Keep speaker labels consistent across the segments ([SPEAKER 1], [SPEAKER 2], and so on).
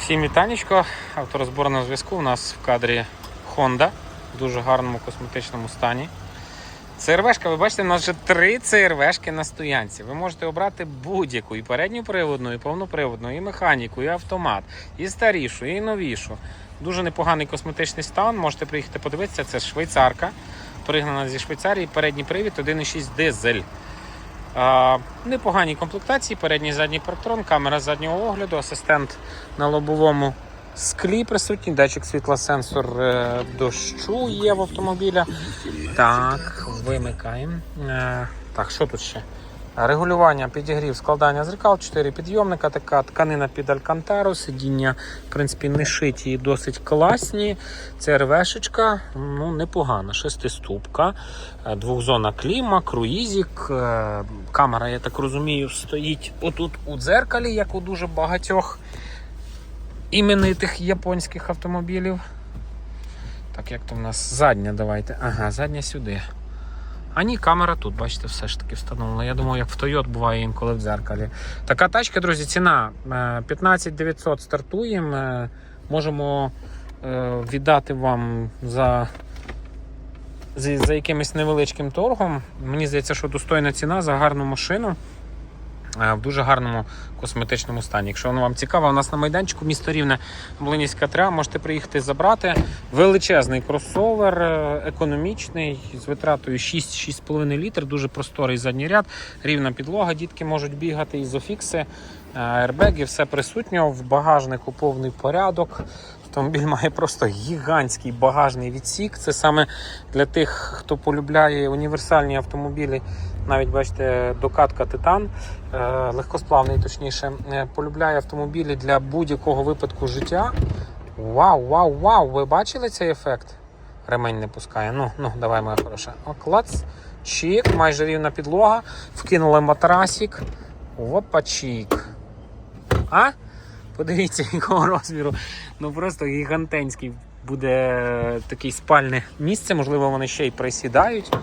[SPEAKER 1] Всім вітанечко. Авторозбор на зв'язку. У нас в кадрі Honda в дуже гарному косметичному стані. ЦРВшка, ви бачите, у нас вже три ЦРВшки на стоянці. Ви можете обрати будь-яку і передню приводну, і повноприводну, і механіку, і автомат, і старішу, і новішу. Дуже непоганий косметичний стан. Можете приїхати подивитися. Це швейцарка, пригнана зі Швейцарії. Передній привід 1,6 дизель. Непогані комплектації, передній задній парктрон, камера заднього огляду, асистент на лобовому склі присутній, датчик світла, сенсор е, дощу є в автомобіля. Так, вимикаємо. Е, так, що тут ще? Регулювання, підігрів, складання зеркал, 4 підйомника, така тканина під алькантару, сидіння, в принципі, не шиті і досить класні. Це РВшечка, ну, непогана, шестиступка, е, двохзона кліма, круїзік. Е, Камера, я так розумію, стоїть отут у дзеркалі, як у дуже багатьох іменитих японських автомобілів. Так, як то в нас задня, давайте. Ага, задня сюди. А ні, камера тут, бачите, все ж таки встановлена. Я думаю, як в Toyota буває інколи в дзеркалі. Така тачка, друзі, ціна е, 15 900 стартуємо. Е, Можемо е, віддати вам за, за, якимось невеличким торгом. Мені здається, що достойна ціна за гарну машину. е, В дуже гарному косметичному стані. Якщо воно вам цікаво, у нас на майданчику місто Рівне Млинівська 3, можете приїхати забрати. Величезний кросовер, е, економічний, з витратою 6-6,5 літр, дуже просторий задній ряд, рівна підлога, дітки можуть бігати, ізофікси, е, аербеги, все присутньо. В багажнику повний порядок. Автомобіль має просто гігантський багажний відсік. Це саме для тих, хто полюбляє універсальні автомобілі. Навіть бачите, докатка Титан, е, легкосплавний, точніше, е, полюбляє автомобілі для будь-якого випадку життя. Вау, вау, вау! Ви бачили цей ефект? Ремень не пускає. Ну, ну, давай, моя хороша. О, клац. Чік, майже рівна підлога. Вкинули матрасик. Опа, чік. А? Подивіться, якого розміру. Ну просто гігантенський буде таке спальне місце. Можливо, вони ще й присідають.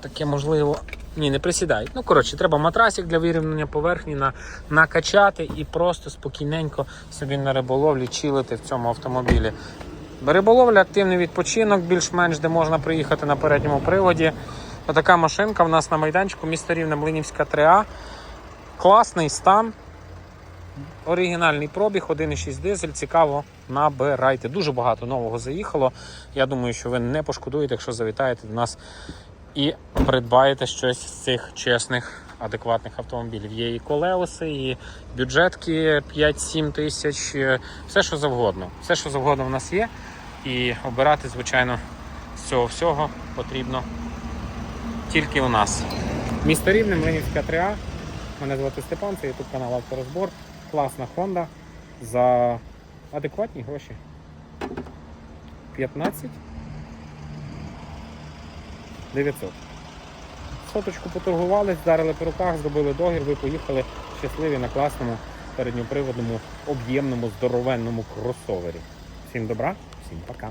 [SPEAKER 1] Таке можливо. Ні, не присідають. Ну, коротше, треба матрасик для вирівняння поверхні на, накачати і просто спокійненько собі на риболовлі чилити в цьому автомобілі. Риболовля, активний відпочинок, більш-менш де можна приїхати на передньому приводі. Отака машинка в нас на майданчику, місто Рівне Млинівська 3А. Класний стан. Оригінальний пробіг, 1,6 дизель. Цікаво, набирайте. Дуже багато нового заїхало. Я думаю, що ви не пошкодуєте, якщо завітаєте до нас і придбаєте щось з цих чесних, адекватних автомобілів. Є і колеоси, і бюджетки 5-7 тисяч, е, все що завгодно. Все, що завгодно в нас є. І обирати, звичайно, з цього всього потрібно тільки у нас. Місто Рівне, Млинівська 3А. Мене звати Степан, це YouTube канал Авторозбор. Класна Honda за адекватні гроші. 15 900. Соточку поторгували, вдарили по руках, зробили договір, ви поїхали щасливі на класному передньоприводному, об'ємному, здоровенному кросовері. Всім добра, всім пока.